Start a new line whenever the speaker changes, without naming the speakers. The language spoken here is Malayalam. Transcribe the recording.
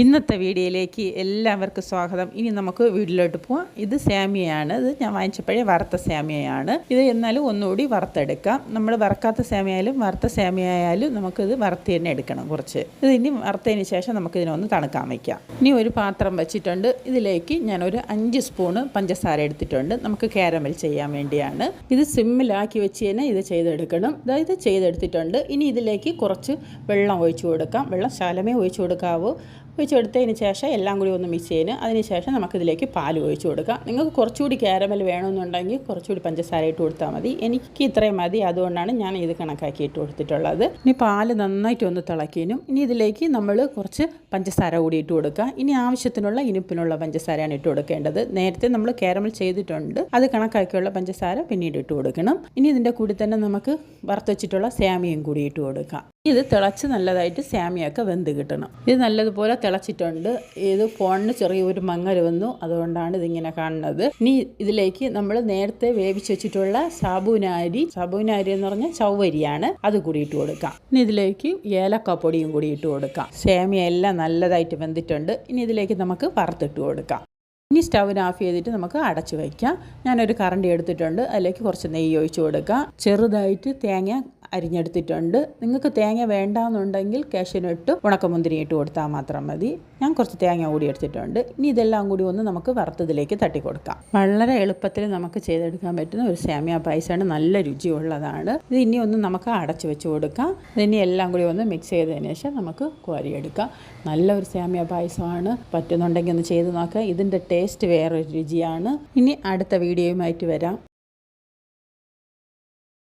ഇന്നത്തെ വീഡിയോയിലേക്ക് എല്ലാവർക്കും സ്വാഗതം. ഇനി നമുക്ക് വീട്ടിലോട്ട് പോവാം. ഇത് സേമിയയാണ്. ഇത് ഞാൻ വാങ്ങിച്ചപ്പോഴേ വറുത്ത സാമിയയാണ്. ഇത് എന്നാലും ഒന്നുകൂടി വറുത്തെടുക്കാം. നമ്മൾ വറക്കാത്ത സാമിയായാലും വറുത്ത സാമിയായാലും നമുക്കിത് വറുത്ത് തന്നെ എടുക്കണം കുറച്ച്. ഇത് ഇനി വറുത്തതിന് ശേഷം നമുക്കിതിനൊന്ന് തണുക്കാൻ വയ്ക്കാം. ഇനി ഒരു പാത്രം വെച്ചിട്ടുണ്ട്. ഇതിലേക്ക് ഞാനൊരു അഞ്ച് സ്പൂണ് പഞ്ചസാര എടുത്തിട്ടുണ്ട്. നമുക്ക് കാരമൽ ചെയ്യാൻ വേണ്ടിയാണ്. ഇത് സിമ്മിലാക്കി വെച്ച് തന്നെ ഇത് ചെയ്തെടുക്കണം. അതായത് ചെയ്തെടുത്തിട്ടുണ്ട്. ഇനി ഇതിലേക്ക് കുറച്ച് വെള്ളം ഒഴിച്ചു കൊടുക്കാം. വെള്ളം ശാലമേ ഒഴിച്ചു കൊടുക്കാവൂ. ഒഴിച്ചെടുത്തതിന് ശേഷം എല്ലാം കൂടി ഒന്ന് മിക്സ് ചെയ്യുന്നു അതിന് ശേഷം നമുക്കിതിലേക്ക് പാൽ ഒഴിച്ചു കൊടുക്കാം. നിങ്ങൾക്ക് കുറച്ചുകൂടി ക്യാരമൽ വേണമെന്നുണ്ടെങ്കിൽ കുറച്ചുകൂടി പഞ്ചസാര ഇട്ട് കൊടുത്താൽ മതി. എനിക്ക് ഇത്രയും മതി. അതുകൊണ്ടാണ് ഞാൻ ഇത് കണക്കാക്കി ഇട്ട് കൊടുത്തിട്ടുള്ളത്. ഇനി പാൽ നന്നായിട്ട് ഒന്ന് തിളക്കിനും ഇനി ഇതിലേക്ക് നമ്മൾ കുറച്ച് പഞ്ചസാര കൂടി ഇട്ട് കൊടുക്കുക. ഇനി ആവശ്യത്തിനുള്ള ഇനിപ്പിനുള്ള പഞ്ചസാരയാണ് ഇട്ട് കൊടുക്കേണ്ടത്. നേരത്തെ നമ്മൾ ക്യാരമൽ ചെയ്തിട്ടുണ്ട്. അത് കണക്കാക്കിയുള്ള പഞ്ചസാര പിന്നീട് ഇട്ട് കൊടുക്കണം. ഇനി ഇതിന്റെ കൂടി തന്നെ നമുക്ക് വറുത്തുവച്ചിട്ടുള്ള സാമിയും കൂടി ഇട്ട് കൊടുക്കാം. ഇത് തിളച്ച് നല്ലതായിട്ട് സാമിയൊക്കെ വെന്ത് കിട്ടണം. ഇത് നല്ലതുപോലെ തിളച്ചിട്ടുണ്ട്. ഇത് ഫോണിന് ചെറിയൊരു മങ്ങൽ വന്നു. അതുകൊണ്ടാണ് ഇതിങ്ങനെ കാണുന്നത്. ഇനി ഇതിലേക്ക് നമ്മൾ നേരത്തെ വേവിച്ച് വെച്ചിട്ടുള്ള സാബൂനാരി സാബൂനാരി എന്ന് പറഞ്ഞാൽ ചൗവരിയാണ് അത് കൂടി ഇട്ട് കൊടുക്കാം. ഇനി ഇതിലേക്ക് ഏലക്കപ്പൊടിയും കൂടി ഇട്ട് കൊടുക്കാം. സേമിയ എല്ലാം നല്ലതായിട്ട് വെന്തിട്ടുണ്ട്. ഇനി ഇതിലേക്ക് നമുക്ക് വറുത്തിട്ട് കൊടുക്കാം. ഇനി സ്റ്റൗവിന് ഓഫ് ചെയ്തിട്ട് നമുക്ക് അടച്ചു വയ്ക്കാം ഞാനൊരു കറണ്ടി എടുത്തിട്ടുണ്ട്. അതിലേക്ക് കുറച്ച് നെയ്യ് ഒഴിച്ചു കൊടുക്കാം. ചെറുതായിട്ട് തേങ്ങ അരിഞ്ഞെടുത്തിട്ടുണ്ട്. നിങ്ങൾക്ക് തേങ്ങ വേണ്ടാന്നുണ്ടെങ്കിൽ കാഷ്യനിട്ട് ഉണക്കമുന്തിരി ഇട്ട് കൊടുത്താൽ മാത്രം മതി. ഞാൻ കുറച്ച് തേങ്ങ കൂടി എടുത്തിട്ടുണ്ട്. ഇനി ഇതെല്ലാം കൂടി ഒന്ന് നമുക്ക് വറുത്തതിലേക്ക് തട്ടി കൊടുക്കാം വളരെ എളുപ്പത്തിൽ നമുക്ക് ചെയ്തെടുക്കാൻ പറ്റുന്ന ഒരു സേമിയ പായസമാണ്. നല്ല രുചിയുള്ളതാണ്. ഇത് ഇനി ഒന്ന് നമുക്ക് അടച്ചു വെച്ച് കൊടുക്കാം. ഇതിനി എല്ലാം കൂടി ഒന്ന് മിക്സ് ചെയ്തതിന് ശേഷം നമുക്ക് കോരിയെടുക്കാം. നല്ല ഒരു സേമിയ പായസമാണ്. പറ്റുന്നുണ്ടെങ്കിൽ ഒന്ന് ചെയ്ത് നോക്കാം. ഇതിന്റെ ടേസ്റ്റ് വേറൊരു രുചിയാണ്. ഇനി അടുത്ത വീഡിയോയുമായിട്ട് വരാം.